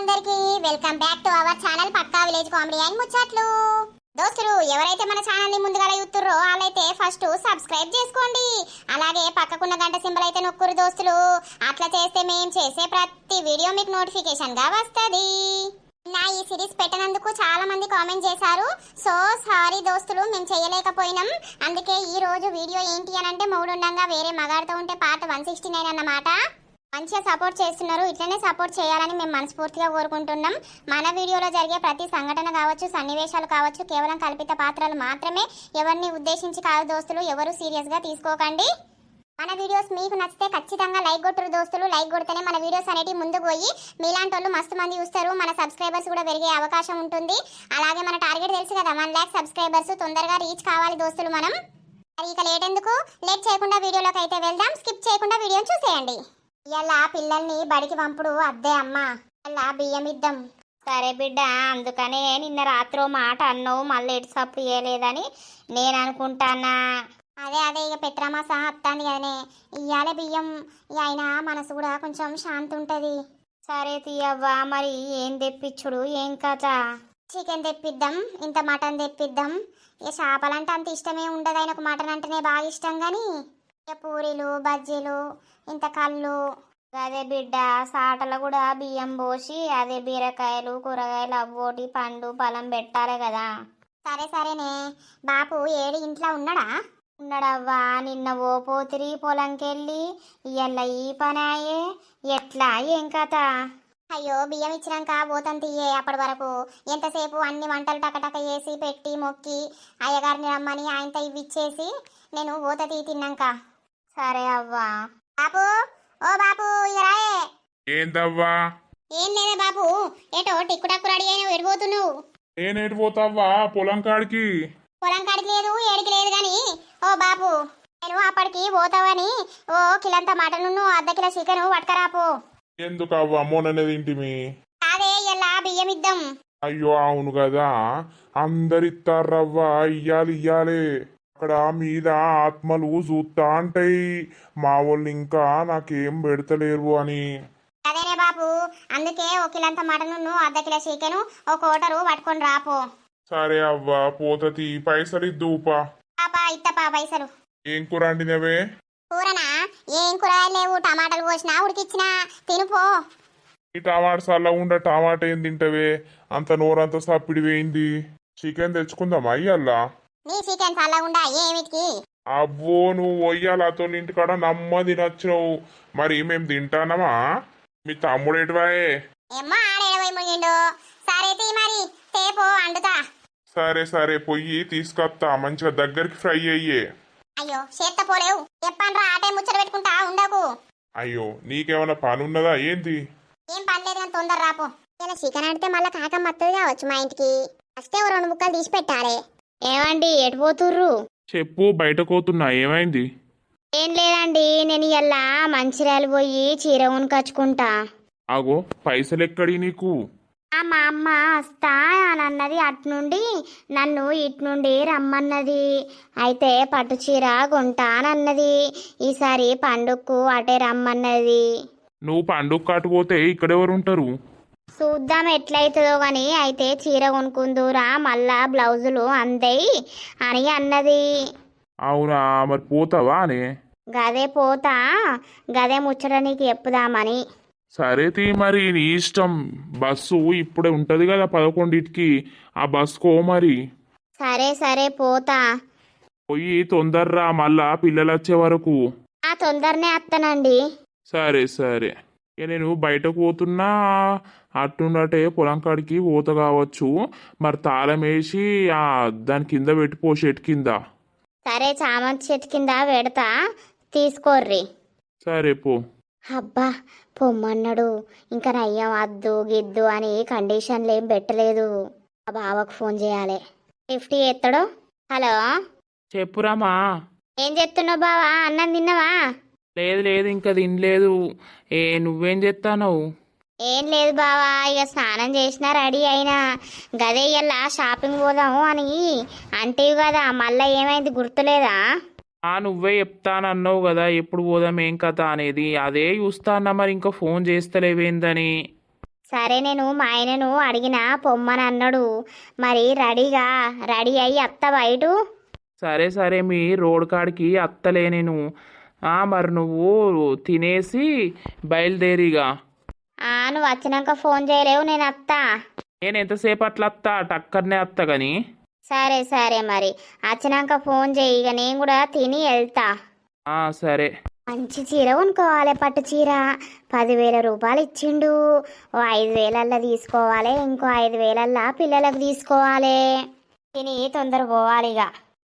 అందరికి welcome back to our channel Pakka village comedy and ముచ్చట్లు. దోస్తులు ఎవరైతే మన ఛానల్ని ముందుగా చూస్తుర్రో వాళ్ళైతే ఫస్ట్ సబ్స్క్రైబ్ చేసుకోండి. అలాగే పక్కకున్న గంట సింబల్ అయితే నొక్కురు దోస్తులు. అట్లా చేస్తే మేము చేసే ప్రతి వీడియో మీకు నోటిఫికేషన్గా వస్తది. నా ఈ సిరీస్ పెట్టినందుకు చాలా మంది కామెంట్ చేశారు. సో సారీ దోస్తులు మేము చేయలేకపోయినాం. అందుకే ఈ రోజు వీడియో ఏంటి అని అంటే మూడుండంగా వేరే మగాడుతూ ఉంటే పార్ట్ వన్ సిక్స్టీ నైన్ అన్నమాట. మంచిగా సపోర్ట్ చేస్తున్నారు. ఇట్లనే సపోర్ట్ చేయాలని మేము మనస్ఫూర్తిగా కోరుకుంటున్నాం. మన వీడియోలో జరిగే ప్రతి సంఘటన కావచ్చు సన్నివేశాలు కావచ్చు కేవలం కల్పిత పాత్రలు మాత్రమే ఎవరిని ఉద్దేశించి కాదు దోస్తులు ఎవరు సీరియస్గా తీసుకోకండి. మన వీడియోస్ మీకు నచ్చితే ఖచ్చితంగా లైక్ కొట్టురు దోస్తులు. లైక్ కొడితేనే మన వీడియోస్ అనేవి ముందుకు పోయి మీలాంటి వాళ్ళు మస్తు మంది చూస్తారు. మన సబ్స్క్రైబర్స్ కూడా పెరిగే అవకాశం ఉంటుంది. అలాగే మన టార్గెట్ తెలుసు కదా వన్ ల్యాక్ సబ్స్క్రైబర్స్ తొందరగా రీచ్ కావాలి దోస్తులు మనం. మరి ఇక లేట్ ఎందుకు? లేట్ చేయకుండా వీడియోలోకి అయితే వెళ్దాం. స్కిప్ చేయకుండా వీడియోని చూసేయండి. ఇలా పిల్లల్ని బడికి పంపుడు అద్దే అమ్మా. అలా బియ్యం ఇద్దాం. సరే బిడ్డ అందుకనే నిన్న రాత్రి మాట అన్నావు మళ్ళీ ఎటు సప్పుడు చేయలేదని నేను అనుకుంటానా? అదే అదే ఇక పెత్రమాస అత్తాంది కదనే. ఇయ్యాలే బియ్యం అయినా మనసు కూడా కొంచెం శాంతి ఉంటుంది. సరే తీయవ్వా మరి ఏం తెప్పించుడు ఏం కథ? చికెన్ తెప్పిద్దాం ఇంత మటన్ తెప్పిద్దాం. ఇక చేపలంటే అంత ఇష్టమే ఉండదు ఆయనకు మటన్ అంటేనే బాగా ఇష్టం కానీ పూరీలు బజ్జీలు ఇంత కళ్ళు అదే బిడ్డ సాటలు కూడా బియ్యం పోసి అదే బీరకాయలు కూరగాయలు అవ్వోటి పండు పొలం పెట్టాలి కదా. సరే సరేనే. బాపు ఏడు ఇంట్లో ఉన్నాడా? ఉన్నాడవ్వా. నిన్న ఓ పోతిరి పొలంకెళ్ళి ఇయ్యల్ల ఈ పనాయే. ఎట్లా? ఏం కథ? అయ్యో బియ్యం ఇచ్చినాక పోతం తీయే అప్పటి వరకు. ఎంతసేపు అన్ని వంటలు టకటక వేసి పెట్టి మొక్కి అయ్యగారిని రమ్మని ఆయనతో ఇవి ఇచ్చేసి నేను ఊత తీ తిన్నాక. సరే అవ్వా. బాపు ఓ బాపు ఇక రాయే ఏందవ్వా? ఏం లేదే బాపు ఏటో టిక్కుటక్కు రెడీ అయిన ఎడిపోతున్నావు నేనేటి పోతావా పొలం కాడికి. పొలం కాడికి లేదు ఏడికి లేదు గాని ఓ బాపు నేను అప్పటికి పోతావని ఓ కిలంత మటను అర్ధ కిలో చికెన్ పట్టుకరాపు ఎందుకవ్వా? మొన్ననే తింటిమి అదే ఇలా బియ్యం ఇద్దాం అయ్యో అవును కదా. అందరిస్తారవ్వా ఇయ్యాలి ఇయ్యాలి. అక్కడ మీద ఆత్మలు చూస్తా అంటాయి మా వాళ్ళు ఇంకా నాకేం పెడతలేరు అని. అదేనే బాపు అందుకే ఒక కిలంత మటను అర్ధ కిలో చికెన్ ఒక కోటరు పట్టుకొని రాపో సరే అవ్వా పోతతి పైసలు ఇద్దుపా పాపా ఇత్తపా పైసలు. ఏం కూర వండినవే? కూరనా? ఏం కూరగాయలు లేవు టమాటాలు కోసినా ఉడికిచ్చినా తినుపో ఈ టమాటా సల్ల ఉండ టమాటా ఏం తింటవే? అంత నోరంత సప్పిడి వేయింది చికెన్ తెచ్చుకుందామా అయ్యల్లా నీ చికెన్ చల్లగుండా ఏమిటికి అబ్బో నువ్వు ఒయ్యాలతో ఇంటికాడ నమ్మది నచ్చినావు మరి మేము తింటానమా? మీ తమ్ముడు ఎటువాయే? ఏమ్మా ఆడేడబోయి ముగిండు సరే తీ మరి తేపో అండుతా సరే సరే పొయ్యి తీసుకొస్తా మంచిగా దగ్గరికి ఫ్రై అయ్యే. అయ్యో చేత్త పోలేవు. చెప్పండ్రా ఆటే ముచ్చట పెట్టుకుంటా ఉండకు. అయ్యో నీకేమైనా పని ఉన్నదా ఏంది? ఏం పర్లేదు కానీ తొందర రాపో. ఇలా చికెన్ ఆడితే మళ్ళీ కాకమ్మ వస్తుంది కావచ్చు మా ఇంటికి. ఫస్ట్ ఓ రెండు ముక్కలు తీసి పెట్టాలి. ఏమండి ఎటు పోతుర్రు? చెప్పు బయట కోతున్నా ఏమైంది? ఏం లేదండి నేను ఇలా మంచిర్యాల పోయి చీర కొనుకొచ్చుకుంటా. ఆగో పైసలు ఎక్కడి నీకు? ఆ మా అమ్మ వస్తా అని అన్నది అటు నుండి నన్ను ఇటు నుండి రమ్మన్నది. అయితే పట్టు చీర కొంటా అని అన్నది. ఈసారి పండుగకు అటే రమ్మన్నది. నువ్వు పండుగ కాటుపోతే ఇక్కడెవరు ఉంటారు చూద్దాం ఎట్లయితుందో కానీ అయితే చీర కొనుక్కుందురా మళ్ళా బ్లౌజులు అందాయి అని అన్నది. అవునా మరి పోతావా అనే? గదే పోతా గదే ముచ్చట నీకు చెప్పుదామని సరే తీ మరి నీ ఇష్టం. బస్సు ఇప్పుడే ఉంటది కదా పదకొండింటికి. ఆ బస్సుకో మరి? సరే సరే పోతా. పోయి తొందర్రా మళ్ళా పిల్లలు వచ్చే వరకు. ఆ తొందరనే వస్తానండి సరే సరే. ఇక నేను బయటకు పోతున్నా అట్టుండటే పొలం కాడికి పోత కావచ్చు. మరి తాళం వేసి ఆ దాని కింద పెట్టిపో షెట్ కింద. సరే చామంతి చెట్టు కింద పెడతా తీసుకోర్రి. సరే పో. అబ్బా పొమ్మన్నాడు. ఇంకా నయ్యం అద్దు గిద్దు అని కండిషన్లు ఏం పెట్టలేదు. ఆ బావకు ఫోన్ చేయాలి. Fifty ఎత్తడు hello? చెప్పురామా ఏం చెప్తున్నావు బావా? అన్నం తిన్నావా? లేదు లేదు ఇంకా తినలేదు. ఏ నువ్వేం చేస్తావు ఏం లేదు బావా ఇక స్నానం చేసినా రెడీ అయినా. గదే ఇలా షాపింగ్ పోదాము అని అంటేవి కదా మళ్ళీ ఏమైంది గుర్తులేదా? ఆ నువ్వే చెప్తానన్నావు కదా ఎప్పుడు పోదాం ఏం కథ అనేది. అదే చూస్తానా మరి ఇంకా ఫోన్ చేస్తలేవేందని సరే నేను మా ఆయనను అడిగిన పొమ్మని అన్నాడు. మరి రెడీగా రెడీ అయ్యి అత్త బయటు? సరే సరే మీ రోడ్ కాడికి అత్తలే నేను. మరి నువ్వు తినేసి బయలుదేరిగా. ఆ నువ్వు వచ్చినాక ఫోన్ చేయలేవు నేను అత్త. నేను ఎంతసేపు అట్లా అత్తా? టక్కర్నే అత్త కానీ సరే సరే మరి. వచ్చినాక ఫోన్ చేయి ఇక నేను కూడా తిని వెళ్తా ఆ, సరే. మంచి చీర కొనుక్కోవాలి పట్టు చీర. పదివేల రూపాయలు ఇచ్చిండు. ఓ ఐదు వేలల్లా తీసుకోవాలి ఇంకో ఐదు వేలల్లా పిల్లలకు తీసుకోవాలి. తిని తొందర పోవాలి ఇక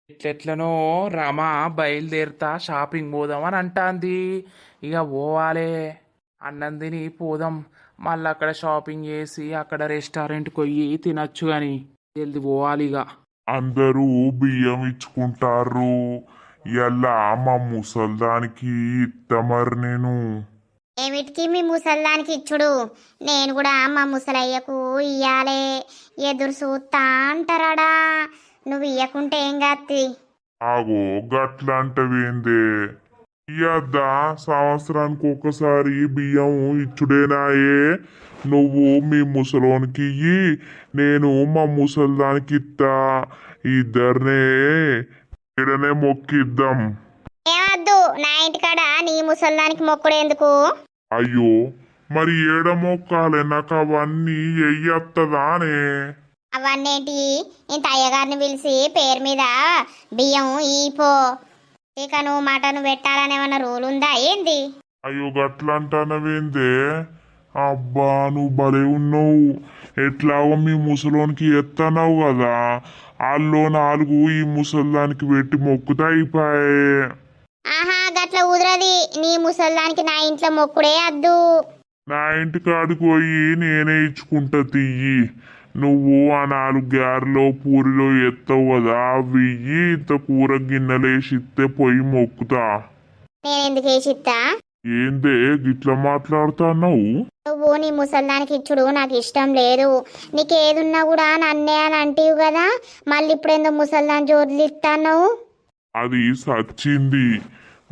ఎట్లెట్లనో రమ బయలుదేరుతా షాపింగ్ పోదాం అని అంటాంది. ఇక పోవాలే. అన్నం తిని పోదాం. మళ్ళీ అక్కడ షాపింగ్ చేసి అక్కడ రెస్టారెంట్కి పోయి తినచ్చు కానీ జల్ది పోవాలి ఇక. అందరూ బియ్యం ఇచ్చుకుంటారు ఎలా మా ముసల్దానికి ఇత్తమరు నేను. ఏమిటికి మీ ముసల్దానికి ఇచ్చుడు? నేను కూడా మా ముసలయ్యకు ఇయ్యాలే. ఎదురు చూస్తా అంటారాడా? నువ్వు ఇయ్యకుంటే ఏం కాత్తి ఆగో గట్లంటవేందే? ఇయ్యద్దా? సంవత్సరానికి ఒకసారి బియ్యం ఇచ్చుడేనాయే? నువ్వు మీ ముసలోనికి ఇయ్యి నేను మా ముసల్దానికి ఇత్తా. ఇద్దరినే ఇడనే మొక్కిద్దాం. ఏమద్దు? నా ఇంటికాడ నీ ముసల్దానికి మొక్కుడేందుకు? అయ్యో మరి ఏడ మొక్కాలే? నాకు అవన్నీ ఎయ్యత్తదానే? అవన్నీ ఏంటి ఇంత అయ్యగారిని పిలిచి పేరు మీద బియ్యం ఈపో చికెను మటన్ పెట్టాలని ఏమన్నా రూల్ ఉందా ఏంది? అయ్యో గట్లంటానవేందే? అబ్బా నువ్వు భలే ఉన్నావు. ఎట్లాగో మీ ముసలోనికి ఎత్తన్నావు కదా. వాళ్ళు నాలుగు ఈ ముసల్దానికి పెట్టి మొక్కుతా అయిపోయే. ఆహా గట్ల కుదరది నీ ముసల్దానికి నా ఇంట్లో మొక్కుడే అద్దు. నా ఇంటి కాడికి పోయి నేనే ఇచ్చుకుంటా తియ్యి. నువ్వు ఆ నాలుగు గారెలో పూరిలో ఎత్తవు కదా అవి ఇయ్యి ఇంత కూర గిన్నెలేసి ఇస్తే పొయ్యి మొక్కుతా. వేసిత్తా? ఏందే గిట్లా మాట్లాడుతున్నావు? నువ్వు నీ ముసల్దానికి ఇచ్చుడు నాకు ఇష్టం లేదు. నీకు ఏదున్నా కూడా నన్నే అని అంటివి కదా మళ్ళీ ఇప్పుడు ఎందుకు ముసల్దాన్ జోర్లు ఇస్తాను అది సచ్చింది.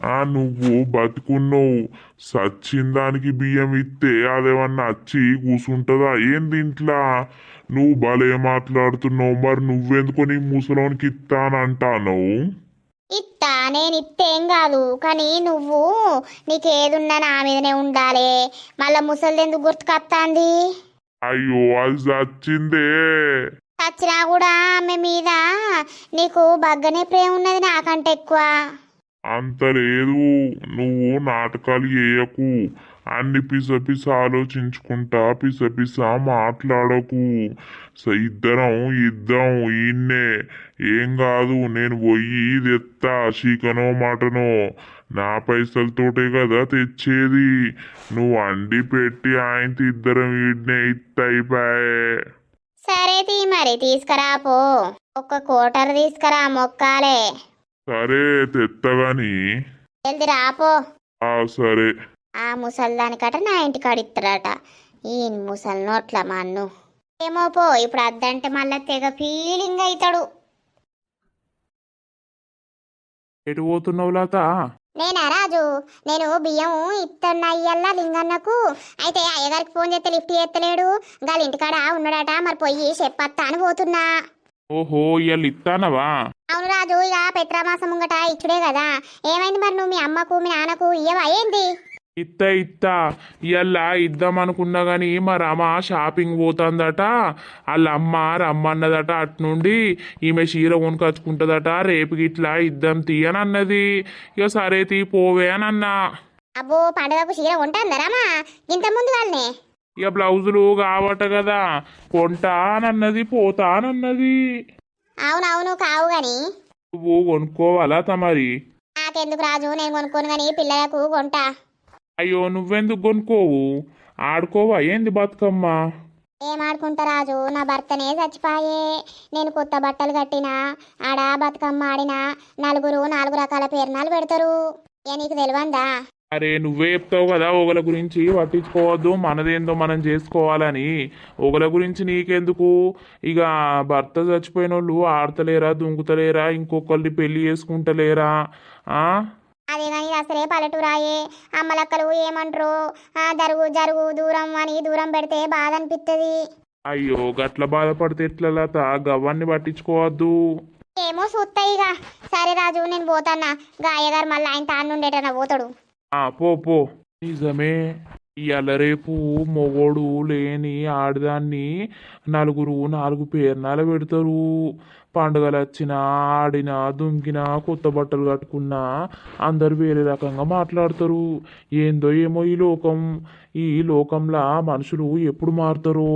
ఆ నువ్వు బతుకున్నావు. సచ్చిన దానికి బియ్యం ఇస్తే అదేమన్నా వచ్చి కూసుంటదా? ఏంది ఇంట్లో? నువ్వు భలే మాట్లాడుతున్నావు మరి నువ్వెందుకు నీ ముసలోనికి ఇస్తానంటాను ఇత్తా నేను ఇత్తేం కాదు కానీ నువ్వు నీకు ఏదున్నా నా మీదనే ఉండాలి. మళ్ళా ముసలిది ఎందుకు గుర్తుకొస్తాంది అయ్యో అది సచ్చిందే చచ్చినా కూడా ఆమె మీద నీకు బగ్గనే ప్రేమ ఉన్నది నాకంటే ఎక్కువ. అంత లేదు నువ్వు నాటకాలు చేయకు అన్ని పిసపిస ఆలోచించుకుంటా పిసపిస మాట్లాడకు. స- ఇద్దరం ఇద్దాం ఈయన్నే ఏం కాదు నేను పోయి తెత్తా చికెనో మటనో. నా పైసలతోటే కదా తెచ్చేది. నువ్వు అండి పెట్టి ఆయన ఇద్దరం ఈడ్నే ఇత్తయిపాయే. సరే తీ మరి తీసుకురాపో ఒక్క కోటర్ తీసుకురా మొక్కాలే. సరే తెత్తగాని జల్ది రాపో ఆ సరే. ఆ ముసల్దానికట నా ఇంటికాడ ఇస్తాడట ఈ ముసలి నోట్ల మా అన్ను ఏమో పో ఇప్పుడు అద్దంటే మళ్ళీ తెగ ఫీలింగ్ అవుతాడు ఎటు పోతున్నావు లత? నేనా రాజు? నేను బియ్యం ఇత్తన్న అయ్యల్లా లింగన్నకు. అయితే అయ్యగారికి ఫోన్ చేస్తే లిఫ్ట్ చేస్తలేడు గాలి ఇంటికాడ ఉన్నాడట మరి పోయి చెప్పత్తా అని పోతున్నా. ఓహో ఇవాళ ఇస్తానవా అవును రాజు ఇక పెత్రామాసం ముంగట ఇచ్చుడే కదా. ఏమైంది మరి నువ్వు మీ అమ్మకు మీ నాన్నకు ఇయ్యవా? ఏంది? ఇత్త ఇత్త. ఇవాళ ఇద్దాం అనుకున్నా గాని మా రమ షాపింగ్ పోతుందట. వాళ్ళ అమ్మ రమ్మన్నదట అట్నుండి. ఈమె చీర కొనుకొచ్చుకుంటుందట. రేపు గిట్లా ఇద్దాం తీయని అన్నది. ఇక సరే తీ పోవే అని అన్నా. అబ్బో పండుగకు చీర కొంటాందరామా ఇంత ముందు వాళ్ళనే? ఇక బ్లౌజులు కావట కదా. కొంటా అని అన్నది పోతా అని అన్నది అవునవును కావు గాని. నువ్వు కొనుక్కోవాలా తమరి? నాకెందుకు రాజు? నేను కొనుక్కోను గాని పిల్లలకు కొంటా. అయ్యో నువ్వెందుకు కొనుక్కోవు? ఆడుకోవా? ఏంది బతుకమ్మ? ఏం ఆడుకుంటా రాజు? నా భర్తనే చచ్చిపోయే. నేను కొత్త బట్టలు కట్టినా ఆడ బతుకమ్మ ఆడినా నలుగురు నాలుగు రకాల పేరునాలు పెడతారు. ఏ నీకు తెలియందా అరే నువ్వే చెప్తావు కదా ఒకల గురించి పట్టించుకోవద్దు మనదేందో మనం చేసుకోవాలని. ఒకల గురించి నీకెందుకు? ఇక భర్త చచ్చిపోయిన వాళ్ళు ఆడతలేరా దుంకుతలేరా ఇంకొకరిని పెళ్ళి చేసుకుంటలేరా? అదే కానీ అసలే పల్లెటూరాయే. అమ్మలక్కలు ఏమంటారు? జరుగు జరుగు దూరం అని దూరం పెడితే బాధ అనిపిస్తుంది అయ్యో గట్ల బాధపడితే ఎట్లా లత? గవ్వన్ని పట్టించుకోవద్దు. ఏమో ఇక సరే రాజు నేను పోతాన్నా. గాయగారు మళ్ళీ ఆయన తాను ఉండేటన్నా పోతాడు? పో పో నిజమే ఇవాళ రేపు మొగోడు లేని ఆడదాన్ని నలుగురు నాలుగు పేర్నాలు పెడతారు. పండుగలు వచ్చినా ఆడినా దుంకినా కొత్త బట్టలు కట్టుకున్నా అందరు వేరే రకంగా మాట్లాడతారు. ఏందో ఏమో ఈ లోకం. ఈ లోకంలో మనుషులు ఎప్పుడు మారుతారో.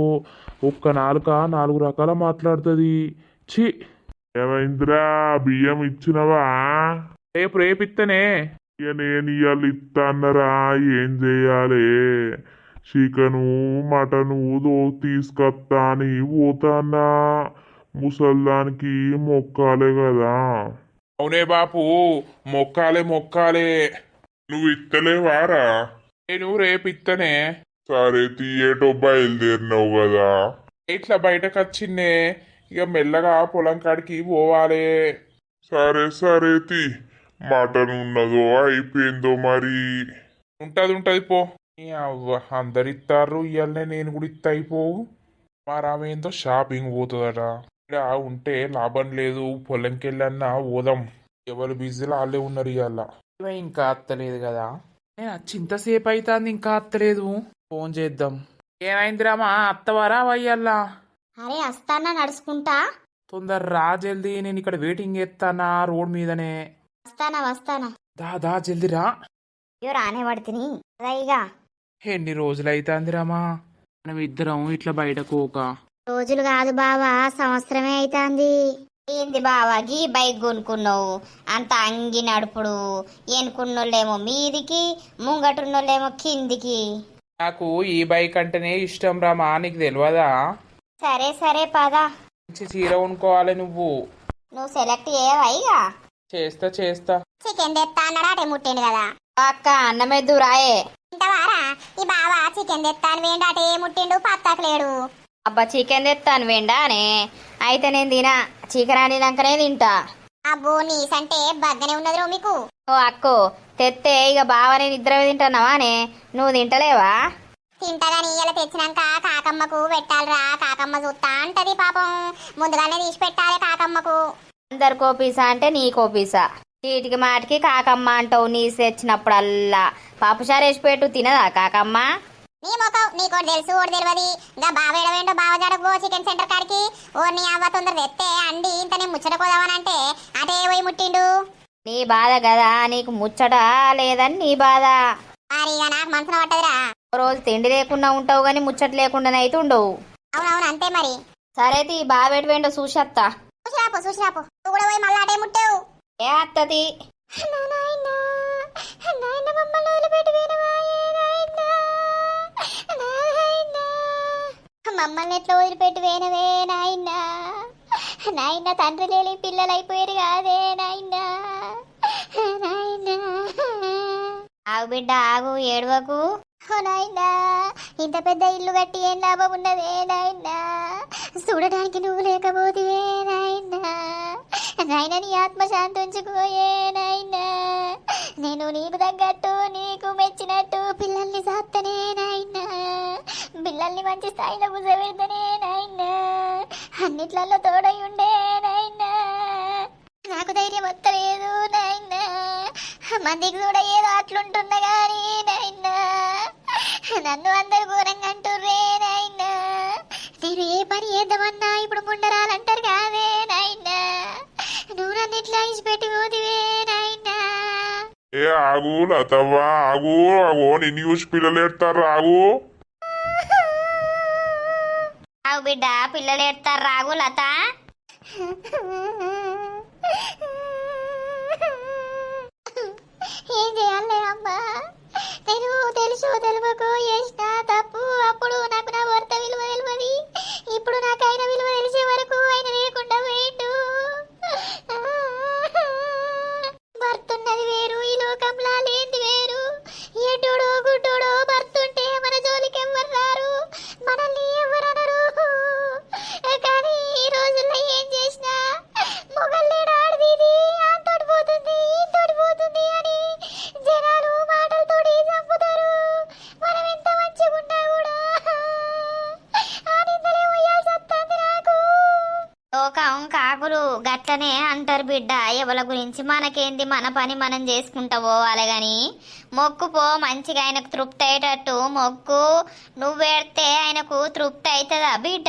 ఒక్క నాలుక నాలుగు రకాల మాట్లాడుతుంది. ఛీ! ఏమైందిరా? బియ్యం ఇచ్చినవా? రేపు రేపిత్తనే ఇక నేను ఇవాళ ఏం చేయాలి చికెను మటను దో తీసుకొస్తా అని పోతాన్నా. ముసల్దానికి మొక్కాలే కదా అవునే బాపు మొక్కాలే మొక్కాలే. నువ్వు ఇత్తలేవారా? నేను రేపిత్తనే. సరే తీయేటో బయలుదేరినావు కదా ఇట్లా బయటకు వచ్చిందే ఇక మెల్లగా పొలం కాడికి పోవాలి. సరే సరే తి. మటన్ ఉన్నదో అయిపోయిందో మరి? ఉంటది ఉంటది పో. అందరు ఇస్తారు ఇవాళనే నేను కూడా ఇత్త అయిపోవు మరి ఆమె ఏందో షాపింగ్ పోతుందట. ఇక్కడ ఉంటే లాభం లేదు పొలంకి వెళ్ళన్నా పోదాం. ఎవరు బిజీలో వాళ్ళే ఉన్నారు ఇవాళ ఇవ ఇంకా అత్తలేదు కదా. నేను వచ్చి ఇంతసేపు అవుతుంది ఇంకా అత్తలేదు. ఫోన్ చేద్దాం. ఏమైందిరామా అత్తవారా వయ్యల్లా అరే వస్తానా నడుచుకుంటా. తొందర రా జల్దీ. నేను ఇక్కడ వెయిటింగ్ చేస్తానా రోడ్ మీదనే. వస్తానా వస్తానా? దా దా జల్దీ రా. అయ్యో రానే పడుతుంది రైగా ఎన్ని రోజులు అవుతుందిరామా మనం ఇద్దరం ఇట్లా బయటకు ఒక రోజులు కాదు బావా సంవత్సరమే అవుతుంది ఏంది బావా గీ బైక్ కొనుక్కున్నావు? అంత అంగి నడుపుడు. ఎనుకున్నోళ్ళేమో మీదికి ముంగటున్నోళ్ళేమో కిందికి. నాకు ఈ బైక్ అంటేనే ఇష్టం రామా నీకు తెలియదా సరే సరే పదా. మంచి చీర కొనుక్కోవాలి నువ్వు. నువ్వు సెలెక్ట్ చేయవైగా చేస్తా చేస్తా. చికెన్ తెస్తా అన్నాడా? అటే ముట్టిండు కదా. అక్క అన్నమెద్దు రాయే. ఇంతవారా ఈ బావా చికెన్ తెస్తా అని వేండు అటే ముట్టిండు పత్తాకు లేడు. అబ్బా చికెన్ తెస్తాను వెండానే? అయితే నేను తినా. చికెన్ వండినాకనే తింటా. అబ్బో నీసంటే బగ్గనే ఉన్నది రో మీకు. ఓ అక్కో తెత్తే ఇక బావనే నిద్ర తింటున్నావానే? నువ్వు తింటలేవా? తింటగాని ఇయ్యాల తెచ్చినాక కాకమ్మకు పెట్టాలిరా. కాకమ్మ చూస్తా అంటది పాపం. ముందుగానే తీసి పెట్టాలి కాకమ్మకు. అందరు కోపీసా అంటే నీ కోపీసా చీటికి మాటికి కాకమ్మ అంటావు నీ తెచ్చినప్పుడల్లా పాపుషారు వేసి పెట్టు తినదా కాకమ్మ? నీ మొక్కవు నీకోటి తెలుసు ఓడి తెలియదు ఇంకా బావ ఎడవేండో బావ జడకు పో చికెన్ సెంటర్ కాడికి. ఓ నీ అవ్వ తొందర తెస్తే అండి ఇంత నేను ముచ్చట పోదామనంటే అటే పోయి ముట్టిండు. నీ బాధ కదా నీకు ముచ్చట లేదని నీ బాధ. మరి ఇక నాకు మనసున పట్టదురా. రోజు తిండి లేకుండా ఉంటావు కానీ ముచ్చట లేకుండానే అయితే ఉండవు. అవునవును అంతే మరి. సరే తీ బాగా పెట్టువేండో చూసేత్తా చూసిరాపు చూసిరాపు. నువ్వు కూడా పోయి మళ్ళీ అటే ముట్టావు. ఏ అత్తది? మమ్మల్ని ఎట్లా వదిలిపెట్టి వేనవే నాయనా. నాయన? తండ్రి లేని పిల్లలు అయిపోయారు కాదే నాయనా? నాయనా. ఆగు బిడ్డ ఆగు ఏడవకు. నాయనా. ఇంత పెద్ద ఇల్లు కట్టి ఏం లాభం ఉన్నదే నాయనా? చూడడానికి నువ్వు లేకపోతే నాయనా నాయన నీ ఆత్మ శాంతించుకోయే నాయనా నేను నీకు తగ్గట్టు నీకు మెచ్చినట్టు పిల్లల్ని సాత్తనే నాయనా పిల్లల్ని మంచి స్థాయిలో కూర్చోబెడతనే నాయనా అన్నిట్లలో తోడై ఉండే నాయనా నాకు ధైర్యం వస్తలేదు నాయనా మందికి కూడా ఏదో అట్లుంటున్నా కానీ నాయనా నన్ను అందరు ఘోరంగా అంటుర్రే నాయనా నేను ఏ పని చేద్దామన్నా ఇప్పుడు ముండరాలంటారు కాదే నాయనా. నువ్వు నన్ను ఇట్లా ఇచ్చిపెట్టి పోతివే నాయనా. ఏ ఆగు లతవ్వా ఆగు ఆగో. నిన్ను చూసి పిల్లలు ఎడతారు ఆగు. ఆగు బిడ్డ పిల్లలు ఎడతారు రాగు లత. ఏం చేయాలి అమ్మా? నేను తెలుసు తెలియకు చేసిన తప్పు. అప్పుడు నాకు నా భర్త విలువ తెలియదు. ఇప్పుడు నాకు ఆయన విలువ గట్లనే అంటారు బిడ్డ ఎవల గురించి మనకేంది మన పని మనం చేసుకుంటా పోవాలి గాని మొక్కు పో మంచిగా ఆయనకు తృప్తి అయ్యేటట్టు మొక్కు. నువ్వు పెడితే ఆయనకు తృప్తి అవుతుందా బిడ్డ?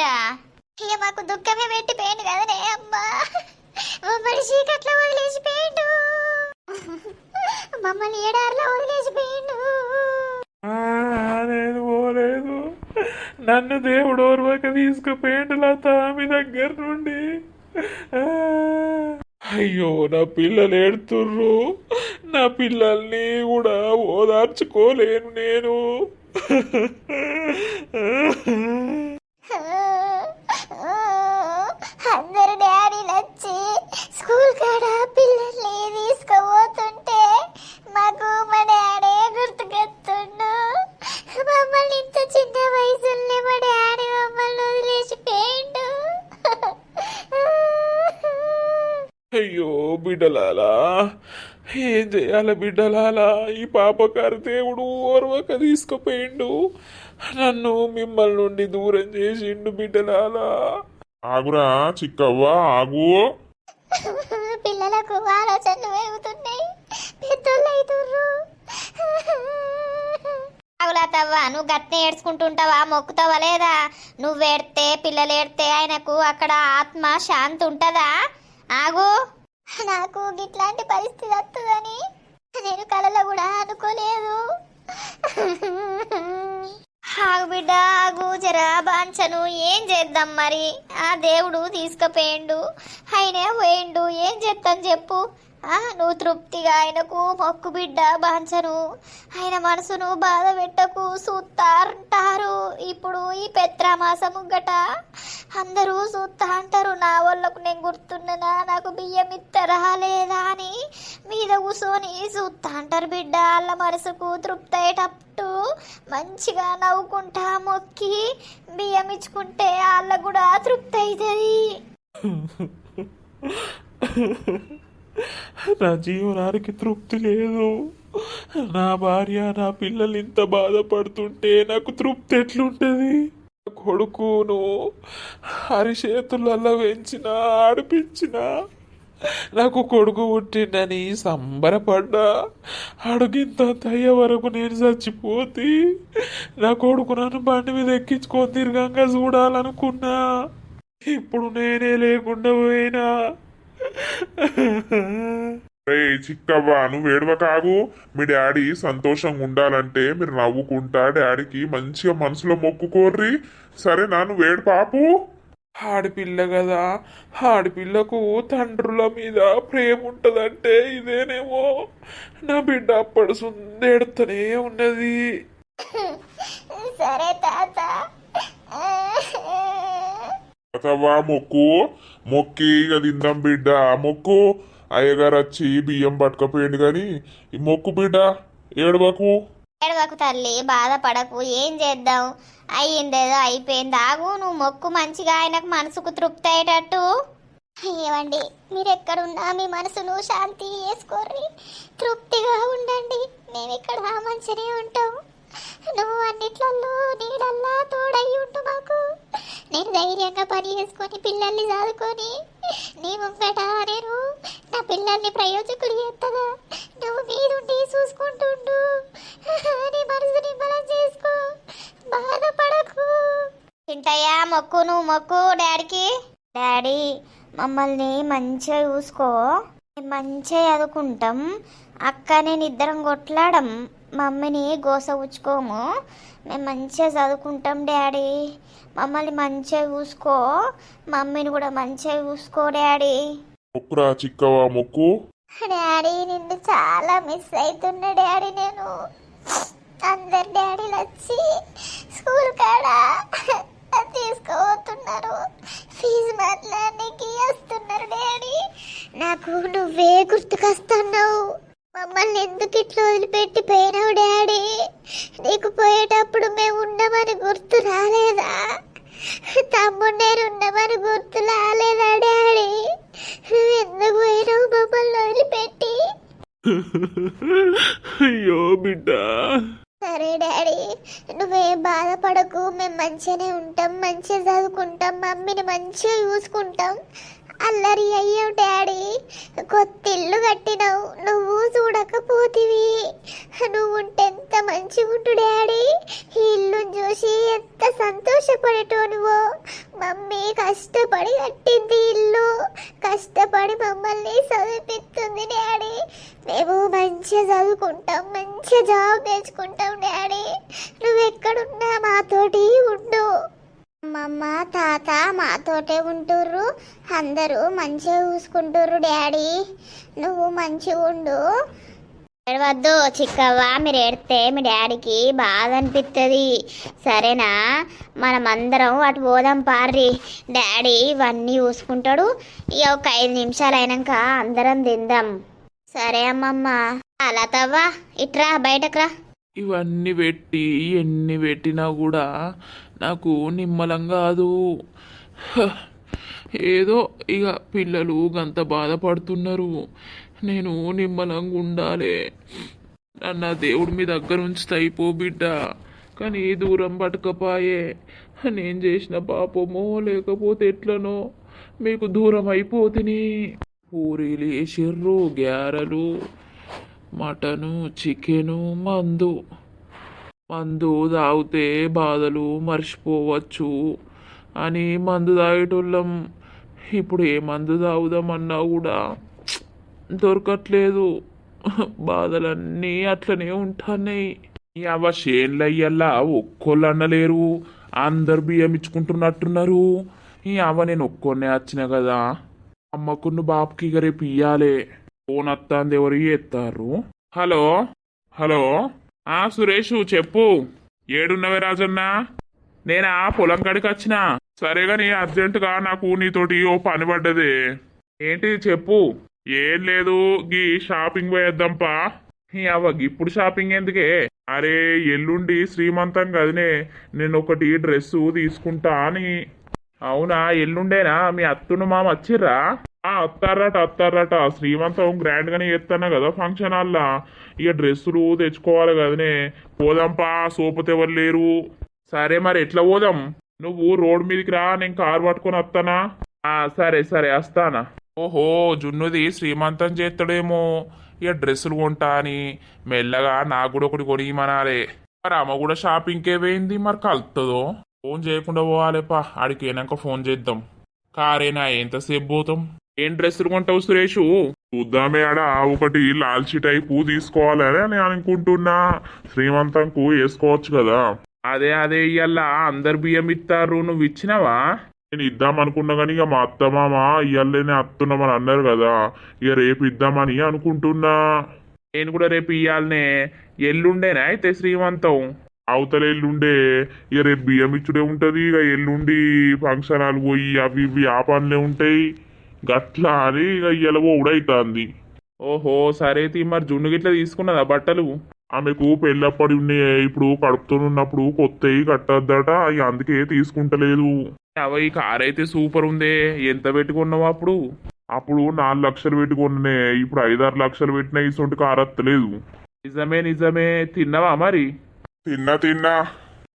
ఇక మాకు దుఃఖమే పెట్టిపోయింది కదనే అమ్మా. మమ్మల్ని చీకట్లో వదిలేసిపోయిండు మమ్మల్ని ఏడారిలో వదిలేసిపోయిండు ఆ, నేను పోలేదు. నన్ను దేవుడు ఓర్వక తీసుకుపోయిండు లత మీ దగ్గర నుండి. అయ్యో నా పిల్లలు ఏడుతుర్రు. నా పిల్లల్ని కూడా ఓదార్చుకోలేను నేను. బిడ్డలాలా? ఏం చేయాలి బిడ్డలాలా? ఈ పాపకారు దేవుడు ఓర్వక తీసుకుపోయిండు. నన్ను మిమ్మల్ని నుండి దూరం చేసిండు బిడ్డలాలా. ఆగురా చిక్కవ్వ ఆగు. పిల్లలకు ఆలోచనలు వేగుతున్నాయి పెద్దోళ్ళు అవులాతవ్వా నువ్వు గట్నే ఏడ్చుకుంటుంటావా? మొక్కుతావా లేదా? నువ్వు ఏడితే పిల్లలు ఏడితే ఆయనకు అక్కడ ఆత్మ శాంతి ఉంటుందా? ఆగు. నాకు ఇట్లాంటి పరిస్థితి వస్తుందని నేను కలలో కూడా అనుకోలేదు. ఆగు బిడ్డ ఆగు జరా బాంచను. ఏం చేద్దాం మరి? ఆ దేవుడు తీసుకుపోయిండు. ఆయనే పోయిండు. ఏం చేద్దాం చెప్పు. నువ్వు తృప్తిగా ఆయనకు మొక్కు బిడ్డ బాంచను. ఆయన మనసును బాధ పెట్టకు సూత్తారంటారు. ఇప్పుడు ఈ పెత్రామాసం గట అందరూ సూత్తా అంటారు నా వాళ్ళకు నేను గుర్తున్నదా? నాకు బియ్యం ఇత్తరా లేదా అని మీద కూర్చొని సూత్తా అంటారు బిడ్డ. వాళ్ళ మనసుకు తృప్తి అయ్యేటప్పుడు మంచిగా నవ్వుకుంటా మొక్కి బియ్యం ఇచ్చుకుంటే వాళ్ళకు కూడా తృప్తి అవుతుంది నా జీవనానికి తృప్తి లేదు. నా భార్య నా పిల్లలు ఇంత బాధపడుతుంటే నాకు తృప్తి ఎట్లుంటుంది? నా కొడుకును అరిచేతులలో పెంచిన ఆడిపించిన నాకు కొడుకు పుట్టిండని సంబరపడ్డా. అడుగింత అయ్యే వరకు నేను చచ్చిపోతే నా కొడుకు నన్ను బండి మీద ఎక్కించుకొని తిరగంగా చూడాలనుకున్నా. ఇప్పుడు నేనే లేకుండా పోయినా. రే చిక్కవ్వ నువ్వు ఏడవ కాగు మీ డాడీ సంతోషంగా ఉండాలంటే మీరు నవ్వుకుంటా డాడీకి మంచిగా మనసులో మొక్కుకోర్రి. సరేనా నువ్వు ఏడు పాపు. ఆడపిల్ల కదా ఆడపిల్లకు తండ్రుల మీద ప్రేమ ఉంటదంటే ఇదేనేమో. నా బిడ్డ అప్పటి సుందేడుతూనే ఉన్నది. సరే తాత. అతవా మొక్కు మొక్కి ఇక తిందాం బిడ్డ మొక్కు అయ్యగారు వచ్చి బియ్యం పట్టుకపోయిండు కానీ ఈ మొక్కు బిడ్డ ఏడవకు ఏడవకు తల్లి బాధపడకు ఏం చేద్దాం అయ్యిందేదో అయిపోయింది ఆగు నువ్వు మొక్కు మంచిగా ఆయనకు మనసుకు తృప్తి అయ్యేటట్టు ఏవండి మీరు ఎక్కడున్నా మీ మనసును శాంతి చేసుకోర్రి తృప్తిగా ఉండండి మేము ఇక్కడ మంచిగానే ఉంటాము నువ్వు అన్నిట్లలో నీడల్లా తోడై ఉండు మాకు. నేను ధైర్యంగా పని చేసుకొని పిల్లల్ని చదువుకొని నీ ముంగట నేను నా పిల్లల్ని ప్రయోజకుడు చేస్తగా నువ్వు మీదుండి చూసుకుంటుండు నీ మనసుని బలం చేసుకో. బాధపడకు. తింటయ్యా మొక్కు నువ్వు మొక్కు డాడీకి. డాడీ మమ్మల్ని మంచిగా చూసుకో. మేము మంచిగా చదువుకుంటాం. అక్కనే నిద్రం కొట్లాడం. మమ్మీని గోస ఉచ్చుకోము మేము మంచిగా చదువుకుంటాం డాడీ. మమ్మల్ని మంచిగా చూసుకో. మమ్మీని కూడా మంచిగా చూసుకో డాడీ. మొక్కురా చిక్కవా మొక్కు? డాడీ నిన్ను చాలా మిస్ అవుతున్నా డాడీ నేను. అందరు డాడీలు వచ్చి స్కూల్ కాడ తీసుకుపోతున్నారు. ఫీజు మాట్లాడడానికి వస్తున్నారు డాడీ. నాకు నువ్వే గుర్తుకొస్తున్నావు. మమ్మల్ని ఎందుకు ఇట్లా వదిలిపెట్టి పోయినావు డాడీ? నీకు పోయేటప్పుడు మేము ఉన్నామని గుర్తు రాలేదా? తమ్ముడు నేను ఉన్నామని గుర్తు రాలేదా డాడీ? నువ్వు ఎందుకు పోయినావు మమ్మల్ని వదిలిపెట్టి? అయ్యో బిడ్డ. సరే డాడీ. నువ్వేం బాధపడకు. మేము మంచిగానే ఉంటాం మంచిగా చదువుకుంటాం మమ్మీని మంచిగా చూసుకుంటాం. అల్లరి అయ్యావు డాడీ. కొత్త ఇల్లు కట్టినావు. నువ్వు చూడకపోతివి. నువ్వు ఉంటే ఎంత మంచిగా డాడీ. ఈ ఇల్లు చూసి ఎంత సంతోషపడేటోనువో మమ్మీ కష్టపడి కట్టింది ఇల్లు. కష్టపడి మమ్మల్ని చదివిస్తుంది డాడీ. మేము మంచిగా చదువుకుంటాం మంచిగా జాబ్ తెచ్చుకుంటాం డాడీ. నువ్వు ఎక్కడున్నా మాతోటి ఉండు. అమ్మమ్మ తాత మాతోటే ఉంటుర్రు. అందరూ మంచిగా చూసుకుంటుర్రు డాడీ. నువ్వు మంచిగా ఉండు. ఏడవద్దు చిక్కవ్వ మీరు ఏడితే మీ డాడీకి బాధ అనిపిస్తుంది సరేనా? మనమందరం అటు పోదాం పార్రి. డాడీ ఇవన్నీ చూసుకుంటాడు. ఇక ఒక ఐదు నిమిషాలు అయినాక అందరం తిందాం. సరే అమ్మమ్మ. అలా తవ్వా. ఇట్రా బయటకు రా. ఇవన్నీ పెట్టి ఎన్ని పెట్టినా కూడా నాకు నిమ్మలం కాదు. ఏదో ఇక పిల్లలు గంత బాధపడుతున్నారు. నేను నిమ్మలంగా ఉండాలి. నన్న దేవుడు మీ దగ్గర ఉంచితే అయిపో బిడ్డ. కానీ దూరం పట్టుకపోయే నేను చేసిన పాపమో లేకపోతే ఎట్లనో మీకు దూరం అయిపోతిని. పూరీలు వేసిర్రు గ్యారలు మటను చికెను మందు. మందు తాగితే బాధలు మర్చిపోవచ్చు అని మందు తాగేటోళ్ళం. ఇప్పుడు ఏ మందు తాగుదామన్నా కూడా దొరకట్లేదు. బాధలన్నీ అట్లనే ఉంటున్నాయి. ఈ అవ్వ షేన్లయ్యల్లా ఒక్కోళ్ళు అన్నలేరు అందరు బియ్యం ఇచ్చుకుంటున్నట్టున్నారు. ఈ అవ నేను ఒక్కొన్నే వచ్చిన కదా. అమ్మకున్న బాపుకి ఇక రేపు ఇయ్యాలే. ఫోన్ వస్తాంది ఎవరు ఎత్తారు? హలో? హలో? ఆ సురేష్ చెప్పు. ఏడున్నవే రాజన్న? నేనా? పొలం కాడికి వచ్చిన సరే కానీ అర్జెంటుగా నాకు నీతోటి ఓ పని పడ్డది. ఏంటి చెప్పు. ఏం లేదు గీ షాపింగ్ పోయేద్దాంపా. అవ్వ ఇప్పుడు షాపింగ్ ఎందుకే? అరే ఎల్లుండి శ్రీమంతం కదనే. నేను ఒకటి డ్రెస్సు తీసుకుంటా అని అవునా ఎల్లుండేనా? మీ అత్తును మామ వచ్చిర్రా? ఆ అత్తారట అత్తారట. శ్రీమంతం గ్రాండ్ గానే చేస్తాను కదా ఫంక్షన్ హాల్లా. ఇక డ్రెస్సులు తెచ్చుకోవాలి కదనే. పోదాంపా సోపతి ఎవరు లేరు. సరే మరి ఎట్లా పోదాం? నువ్వు రోడ్ మీదకి రా నేను కారు పట్టుకొని వస్తానా ఆ సరే సరే వస్తానా. ఓహో జున్నుది శ్రీమంతం చేస్తాడేమో ఇక డ్రెస్సులు కొంటా అని. మెల్లగా నాకు కూడా ఒకటి కొనియమనాలే. మరి అమ్మ కూడా షాపింగ్కే పోయింది మరి కలుతుందో ఫోన్ చేయకుండా పోవాలేపా ఆడికి పోయినాక ఫోన్ చేద్దాం. కారేనా ఎంతసేపు పోతాం? ఏం డ్రెస్సులు కొంటావు సురేషు? చూద్దామే ఆడ ఒకటి లాల్చి టైపు తీసుకోవాలని అని అనుకుంటున్నా. శ్రీమంతంకు వేసుకోవచ్చు కదా. అదే అదే ఇయ్యాల అందరు బియ్యం ఇస్తారు నువ్వు ఇచ్చినావా? నేను ఇద్దాం అనుకున్నా కానీ ఇక మా అత్త మామ ఇయ్యాలనే అత్తున్నామని అన్నారు కదా. ఇక రేపు ఇద్దామని అనుకుంటున్నా. నేను కూడా రేపు ఇయ్యాలనే. ఎల్లుండేనా అయితే శ్రీమంతం? అవతల ఎల్లుండే. ఇక రేపు బియ్యం ఇచ్చుడే ఉంటది. ఇక ఎల్లుండి ఫంక్షన్ హాల్ పోయి అవి ఇవి ఆ పనులే ఉంటాయి. గట్లా అని ఇక ఇయ్యాల అవుతుంది ఓహో సరే తీ మరి జున్ను గిట్ల తీసుకున్నదా బట్టలు? ఆమెకు పెళ్ళప్పటి ఉన్నాయి ఇప్పుడు కడుపుతో ఉన్నప్పుడు కొత్తవి కట్టద్దట ఇక అందుకే తీసుకుంటలేదు. అవ ఈ కార్ అయితే సూపర్ ఉందే ఎంత పెట్టుకున్నావు అప్పుడు? అప్పుడు నాలుగు లక్షలు పెట్టుకున్నానే ఇప్పుడు ఐదారు లక్షలు పెట్టినా ఇసొంటి కార్ వస్తలేదు నిజమే నిజమే తిన్నావా మరి? తిన్నా తిన్నా.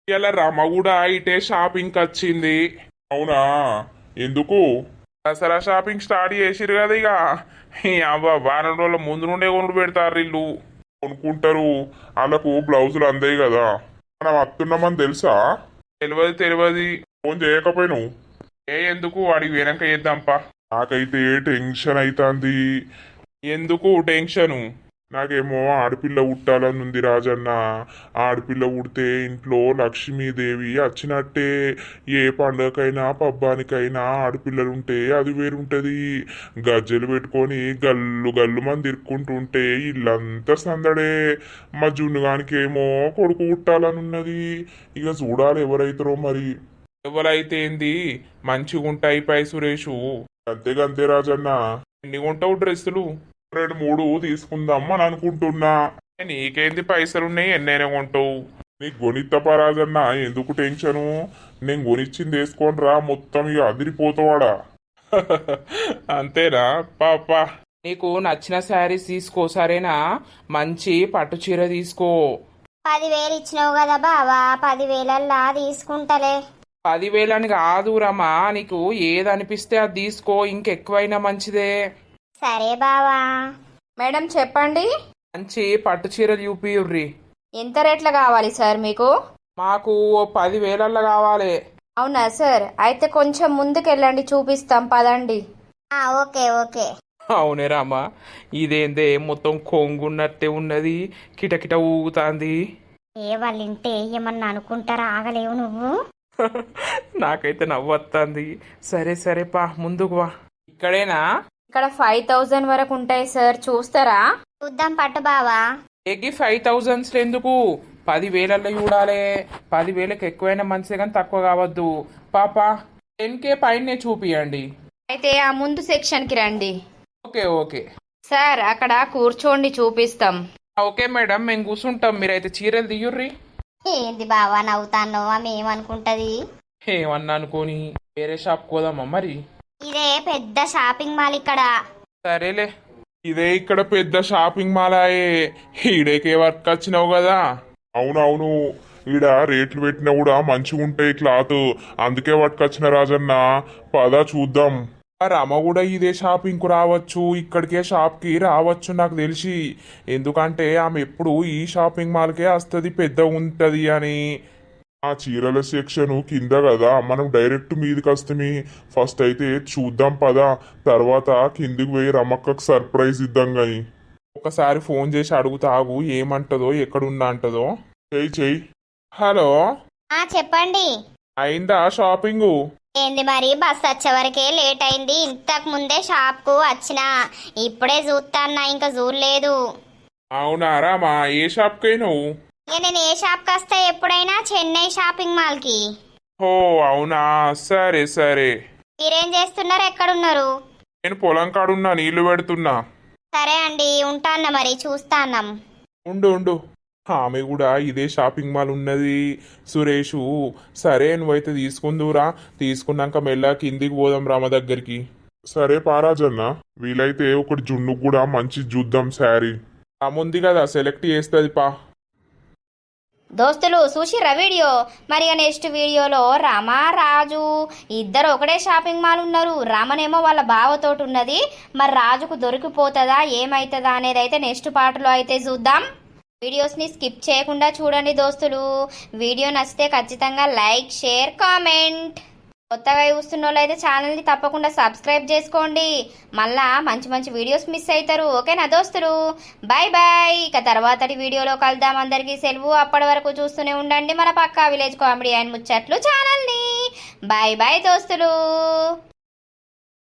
ఇలా రమ కూడా ఇటే షాపింగ్ వచ్చింది. అవునా? ఎందుకు? దసరా షాపింగ్ స్టార్ట్ చేసిరు కదా ఇక. అవ్వ వారం రోజుల ముందు నుండే కొనుడు పెడతారు ఇల్లు కొనుక్కుంటారు. వాళ్ళకు బ్లౌజులు అందాయి కదా. మనం వస్తున్నామని తెలుసా? తెలియదు తెలియదు ఫోన్ చేయకపోయినావు? ఏ ఎందుకు? వాడికి వెనక చేద్దాంపా నాకైతే టెన్షన్ అవుతుంది ఎందుకు టెన్షను? నాకేమో ఆడపిల్ల పుట్టాలని ఉంది రాజన్న. ఆడపిల్ల పుడితే ఇంట్లో లక్ష్మీదేవి వచ్చినట్టే ఏ పండుగకైనా పబ్బానికైనా ఆడపిల్లలు ఉంటే అది వేరుంటది. గజ్జెలు పెట్టుకొని గల్లు గల్లు మంది తిరుక్కుంటుంటే ఇల్లంతా సందడే. మా జున్నుగానికేమో కొడుకు పుట్టాలని ఉన్నది ఇక చూడాలి ఎవరైతారో మరి. ఎవరైతే ఏంది మంచిగా ఉంటాయి పై సురేషు. అంతేగంతే రాజన్న. ఎన్ని కొంటావు డ్రెస్సులు? రెండు మూడు తీసుకుందాం అని అనుకుంటున్నా. నీకేంది పైసలు ఉన్నాయి? ఎన్నైనా కొంటావు. నీకు కొనిత్తపా రాజన్న ఎందుకు టెన్షను? నేను కొనిచ్చింది వేసుకోని రా. మొత్తం ఇక అదిరిపోతావాడా. అంతేనా? పాపా నీకు నచ్చిన శారీస్ తీసుకో సరేనా? మంచి పట్టు చీర తీసుకో. పదివేలు ఇచ్చినావు కదా బావా. పదివేలల్లా తీసుకుంటలే. పదివేలని కాదు రమా. నీకు ఏది అనిపిస్తే అది తీసుకో. ఇంకెక్కువైనా మంచిదే. సరే బావా. మేడం చెప్పండి. మంచి పట్టు చీరలు చూపియుర్రి ఎంత రేట్ల కావాలి సార్ మీకు? మాకు ఓ పదివేలల్లో కావాలి. అవునా సార్? అయితే కొంచెం ముందుకెళ్ళండి చూపిస్తాం పదండి. ఆ, ఓకే ఓకే. అవునే రామా ఇదేందే మొత్తం కొంగున్నట్టే ఉన్నది కిటకిట ఊగుతాంది. ఏ వాళ్ళ ఇంటే ఏమన్నా అనుకుంటారా ఆగలేవు నువ్వు? నాకైతే నవ్వొత్తాంది. సరే సరే పా ముందుకు వా. ఇక్కడేనా? ఇక్కడ ఫైవ్ థౌజండ్ వరకు ఉంటాయి సార్ చూస్తారా? చూద్దాం పట్టు బావా. ఎగ్గి ఫైవ్ థౌజండ్స్ ఎందుకు? పదివేలల్లో చూడాలి. పదివేలకు ఎక్కువైనా మంచిదే కానీ తక్కువ కావద్దు. పాప టెన్ కే పైనే చూపియండి. అయితే ఆ ముందు సెక్షన్కి రండి. Okay okay. సార్ అక్కడ కూర్చోండి చూపిస్తాం. Okay madam. మేము కూర్చుంటాం. మీరైతే చీరలు తీయుర్రి. ఏంది బావా నవ్వుతాను ఆమె ఏమనుకుంటది ఏమన్నా అనుకోని వేరే షాప్ పోదామా మరి? ఇదే పెద్ద షాపింగ్ మాల్ ఇక్కడ. సరేలే. ఇదే ఇక్కడ పెద్ద షాపింగ్ మాలాయే ఈడేకే వర్క్ వచ్చినావు కదా. అవునవును. ఈడ రేట్లు పెట్టినా కూడా మంచిగా ఉంటాయి క్లాత్. అందుకే పట్టుకొచ్చిన రాజన్న. పద చూద్దాం. ఆ రమ కూడా ఇదే షాపింగ్కు రావచ్చు. ఇక్కడికే షాప్కి రావచ్చు నాకు తెలిసి. ఎందుకంటే ఆమె ఎప్పుడు ఈ షాపింగ్ మాల్ కే వస్తుంది పెద్ద ఉంటది అని. ఆ చీరల సెక్షన్ కింద కదా మనం డైరెక్ట్ మీదకి వస్తే ఫస్ట్ అయితే చూద్దాం పదా తర్వాత కిందికి పోయి రమక్కకు సర్ప్రైజ్ ఇద్దాం గాని. ఒకసారి ఫోన్ చేసి అడుగుతాగు ఏమంటదో ఎక్కడున్నా అంటదో. చెయ్యి చెయ్యి హలో? ఆ చెప్పండి. అయిందా షాపింగ్? ఏంది మరి బస్ వచ్చే వరకే లేట్ అయింది. ఇంతకు ముందే షాప్కు వచ్చిన ఇప్పుడే చూస్తాన్నా ఇంకా చూడలేదు. అవునా రామా ఏ షాప్కి నువ్వు ఇక నేను ఏ షాప్కి వస్తా ఎప్పుడైనా చెన్నై షాపింగ్ మాల్కి ఓ అవునా? సరే సరే. మీరేం చేస్తున్నారు? ఎక్కడున్నారు? నేను పొలం కాడున్నా నీళ్ళు పెడుతున్నా. సరే అండి ఉంటాన్న మరి చూస్తాన్నాం. ఉండు ఉండు. ఆమె కూడా ఇదే షాపింగ్ మాల్ ఉన్నది. సురేషు సరే నువ్వైతే తీసుకుందురా తీసుకున్నాక మెల్ల కిందికి పోదాం రామ దగ్గరికి. సరే పారాజన్న. వీలైతే ఒకటి జున్ను కూడా మంచి చూద్దాం శారీ. ఉంది కదా సెలెక్ట్ చేస్తుంది పా. దోస్తులు చూసిర్రా వీడియో. మరి నెక్స్ట్ వీడియోలో రామ రాజు ఇద్దరు ఒకటే షాపింగ్ మాల్ ఉన్నారు. రామనేమో వాళ్ళ బావతోటి ఉన్నది మరి రాజుకు దొరికిపోతుందా ఏమవుతుందా అనేది అయితే నెక్స్ట్ పాటలో అయితే చూద్దాం. వీడియోస్ని స్కిప్ చేయకుండా చూడండి దోస్తులు. వీడియో నచ్చితే ఖచ్చితంగా లైక్ షేర్ కామెంట్ కొత్తగా చూస్తున్న వాళ్ళైతే అయితే ఛానల్ని తప్పకుండా సబ్స్క్రైబ్ చేసుకోండి. మళ్ళా మంచి మంచి వీడియోస్ మిస్ అవుతారు ఓకేనా దోస్తులు? బాయ్ బాయ్ ఇక తర్వాతటి వీడియోలో కలుద్దాం అందరికీ. సెలవు అప్పటి వరకు చూస్తూనే ఉండండి. మన పక్కా విలేజ్ కామెడీ అండ్ ముచ్చట్లు ఛానల్ని. బాయ్ బాయ్ దోస్తులు.